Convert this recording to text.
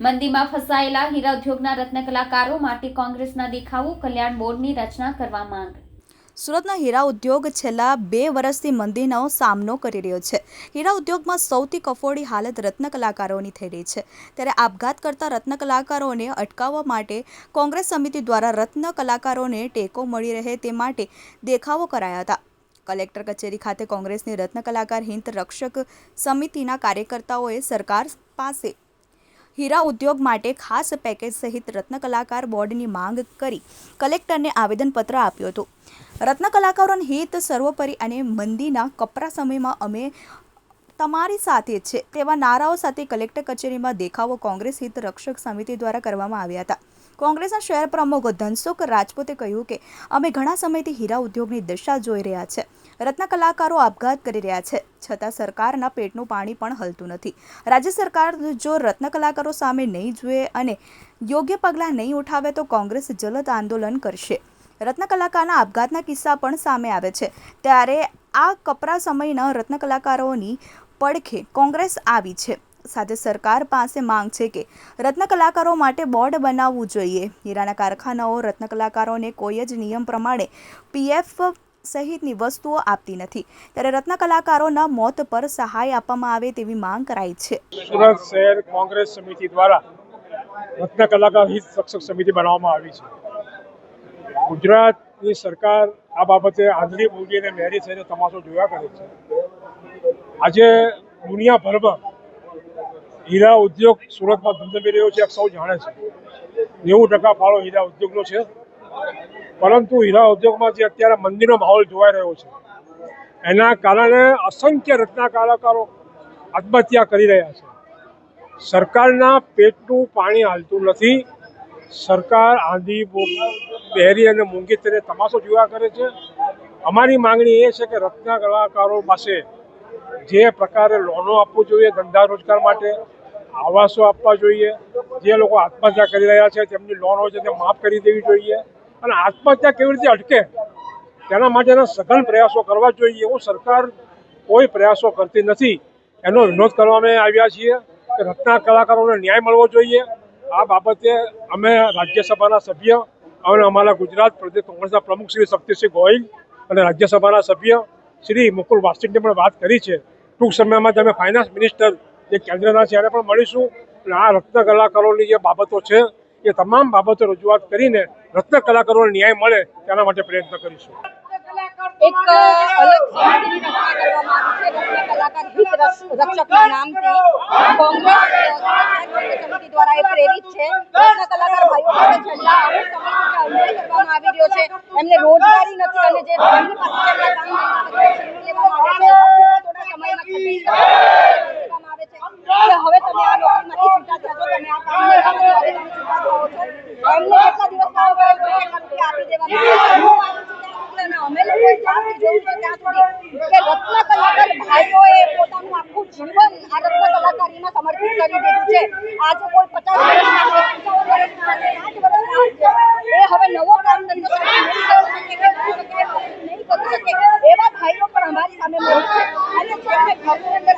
મંદીમાં ફસાયેલા હીરા ઉદ્યોગના રત્ન કલાકારો માટે કોંગ્રેસના દેખાવો, કલ્યાણ બોર્ડની રચના કરવા માંગ. સુરતના હીરા ઉદ્યોગ છેલ્લા બે વર્ષથી મંદીનો સામનો કરી રહ્યો છે. હીરા ઉદ્યોગમાં સૌથી કફોડી હાલત રત્ન કલાકારોની થઈ રહી છે. ત્યારે આપઘાત કરતા રત્ન કલાકારોને અટકાવવા માટે કોંગ્રેસ સમિતિ દ્વારા રત્ન કલાકારોને ટેકો મળી રહે તે માટે દેખાવો કરાયા હતા. કલેક્ટર કચેરી ખાતે કોંગ્રેસની રત્ન કલાકાર હિત રક્ષક સમિતિના કાર્યકર્તાઓએ સરકાર પાસે હીરા ઉદ્યોગ માટે ખાસ પેકેજ સહિત રત્ન કલાકાર બોર્ડની માંગ કરી. કલેક્ટરને આવેદનપત્ર આપ્યું હતું. રત્ન કલાકારોના હિત સર્વોપરી અને મંદીના કપરા સમયમાં અમે તમારી સાથે છે તેવા નારાઓ સાથે કલેક્ટર કચેરીમાં દેખાવો કોંગ્રેસ હિત રક્ષક સમિતિ દ્વારા કરવામાં આવ્યા હતા. કોંગ્રેસના શહેર પ્રમુખ ધનસુખ રાજપૂતે કહ્યું કે, અમે ઘણા સમયથી હીરા ઉદ્યોગની દશા જોઈ રહ્યા છે. રત્ન કલાકારો આપઘાત કરી રહ્યા છે. છતાં સરકારના પેટનું પાણી પણ હલતું નથી. રાજ્ય સરકાર જો રત્ન કલાકારો સામે નહીં જુએ અને યોગ્ય પગલાં નહીં ઉઠાવે તો કોંગ્રેસ જલદ આંદોલન કરશે. રત્ન કલાકારના આપઘાતના કિસ્સા પણ સામે આવે છે. ત્યારે આ કપરા સમયના રત્ન કલાકારોની પડખે કોંગ્રેસ આવી છે. સાથે સરકાર પાસે માંગ છે કે રત્નકલાકારો માટે બોર્ડ બનાવવું જોઈએ. હીરાના કારખાનાઓ રત્નકલાકારોને કોઈ જ નિયમ પ્રમાણે પીએફ સહિતની વસ્તુઓ આપતી નથી. ત્યારે રત્ન મોત પર સહાય આપવામાં આવે તેવી માંગ કરાઈ છે. સુરત શહેર કોંગ્રેસ સમિતિ દ્વારા રત્ન હિત રક્ષક સમિતિ બનાવવામાં આવી છે. ગુજરાતની સરકાર આ બાબતે આંધળી મૂંગી મેરી થઈને તમાશો જોયા કરે છે. આજે દુનિયાભરમાં હીરા ઉદ્યોગ સુરતમાં ધમધમી રહ્યો છે સૌ જાણે છે. નેવું ટકા ફાળો હીરા ઉદ્યોગનો છે. પરંતુ હીરા ઉદ્યોગમાં જે અત્યારે મંદીનો માહોલ જોવાઈ રહ્યો છે, એના કારણે અસંખ્ય રત્ના કલાકારો આત્મહત્યા કરી રહ્યા છે. સરકારના પેટનું પાણી હાલતું નથી. સરકાર આંધી પહેરી અને મૂંગી તેને તમાશો જોયા કરે છે. અમારી માંગણી એ છે કે રત્ના કલાકારો પાસે જે પ્રકારે લોનો આપવું જોઈએ ધંધા રોજગાર માટે આવાસો આપવા જોઈએ. જે લોકો આત્મહત્યા કરી રહ્યા છે તેમની લોન હોય છે તે માફ કરી દેવી જોઈએ. અને આત્મહત્યા કેવી રીતે અટકે? તેના માટેના સઘન પ્રયાસો કરવા જોઈએ. એવું સરકાર કોઈ પ્રયાસો કરતી નથી. એનો વિરોધ અમે આવ્યા છીએ કે રત્ના કલાકારોને ન્યાય મળવો જોઈએ. આ બાબતે અમે રાજ્યસભાના સભ્ય અને અમારા ગુજરાત પ્રદેશ કોંગ્રેસના પ્રમુખ શ્રી શક્તિસિંહ ગોહિલ અને રાજ્યસભાના સભ્ય શ્રી મુકુલ વાસ્તિકને પણ વાત કરી છે. ટૂંક સમયમાં તમે ફાઇનાન્સ મિનિસ્ટર જે કેન્દ્રના છે એને પણ મળીશું. અને આ રત્ન કલાકારોની જે બાબતો છે, એ તમામ બાબતો રજૂઆત કરીને રત્ન કલાકારોને ન્યાય મળે તેના માટે પ્રયત્ન કરીશું. એક એમને રોજગારી છવ્વીસ લેવામાં આવે છે કે હવે તમે આ નોકરીમાંથી છૂટા થશો તમે આ કામ કરો હવે તમે છૂટા થાઓ છો અમને કેટલા દિવસ કામ કરેલું છે એટલા રૂપિયા આપી છે. છું અને અમે જોયું છે કલાકાર ભાઈઓએ પોતાનું આખું જીવન આ રત્ન કલાકારીમાં સમર્પિત કરી દીધું છે આજે કોઈ પચાસ વર્ષના છે